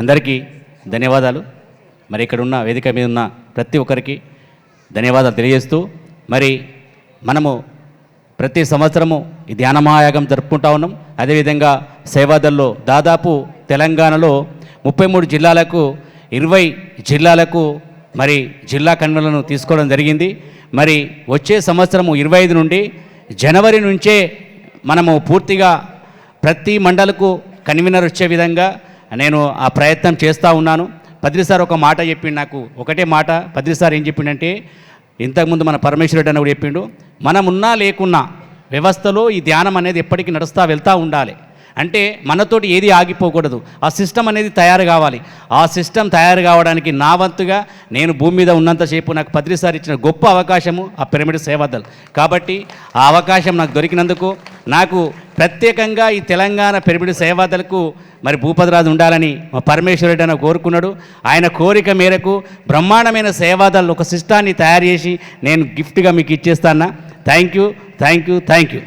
అందరికీ ధన్యవాదాలు. మరి ఇక్కడ ఉన్న వేదిక మీద ఉన్న ప్రతి ఒక్కరికి ధన్యవాదాలు తెలియజేస్తూ మరి మనము ప్రతి సంవత్సరము ఈ ధ్యానమహాయాగం జరుపుకుంటా ఉన్నాం. అదేవిధంగా సేవాదల్లో దాదాపు తెలంగాణలో ముప్పై మూడు జిల్లాలకు ఇరవై జిల్లాలకు మరి జిల్లా కన్వెన్లను తీసుకోవడం జరిగింది. మరి వచ్చే సంవత్సరము ఇరవై ఐదు నుండి జనవరి నుంచే మనము పూర్తిగా ప్రతి మండలకు కన్వీనర్ వచ్చే విధంగా నేను ఆ ప్రయత్నం చేస్తూ ఉన్నాను. పద్రి సార్ ఒక మాట చెప్పిండు నాకు. ఒకటే మాట. పద్రి సార్ ఏం చెప్పిండంటే ఇంతకుముందు మన పరమేశ్వరుడు అని కూడా చెప్పిండు మనం ఉన్నా లేకున్నా వ్యవస్థలో ఈ ధ్యానం అనేది ఎప్పటికీ నడుస్తూ వెళ్తూ ఉండాలి. అంటే మనతోటి ఏది ఆగిపోకూడదు. ఆ సిస్టమ్ అనేది తయారు కావాలి. ఆ సిస్టమ్ తయారు కావడానికి నా వంతుగా నేను భూమి మీద ఉన్నంతసేపు నాకు పత్రిసారి ఇచ్చిన గొప్ప అవకాశము ఆ పిరమిడ్ సేవద్దలు కాబట్టి ఆ అవకాశం నాకు దొరికినందుకు నాకు ప్రత్యేకంగా ఈ తెలంగాణ పిరమిడ్ సేవాదలకు మరి భూపతిరాజు ఉండాలని మా పరమేశ్వరుడు అని కోరుకున్నాడు. ఆయన కోరిక మేరకు బ్రహ్మాండమైన సేవాదలు ఒక సిస్టాన్ని తయారు చేసి నేను గిఫ్ట్గా మీకు ఇచ్చేస్తాను thank you thank you thank you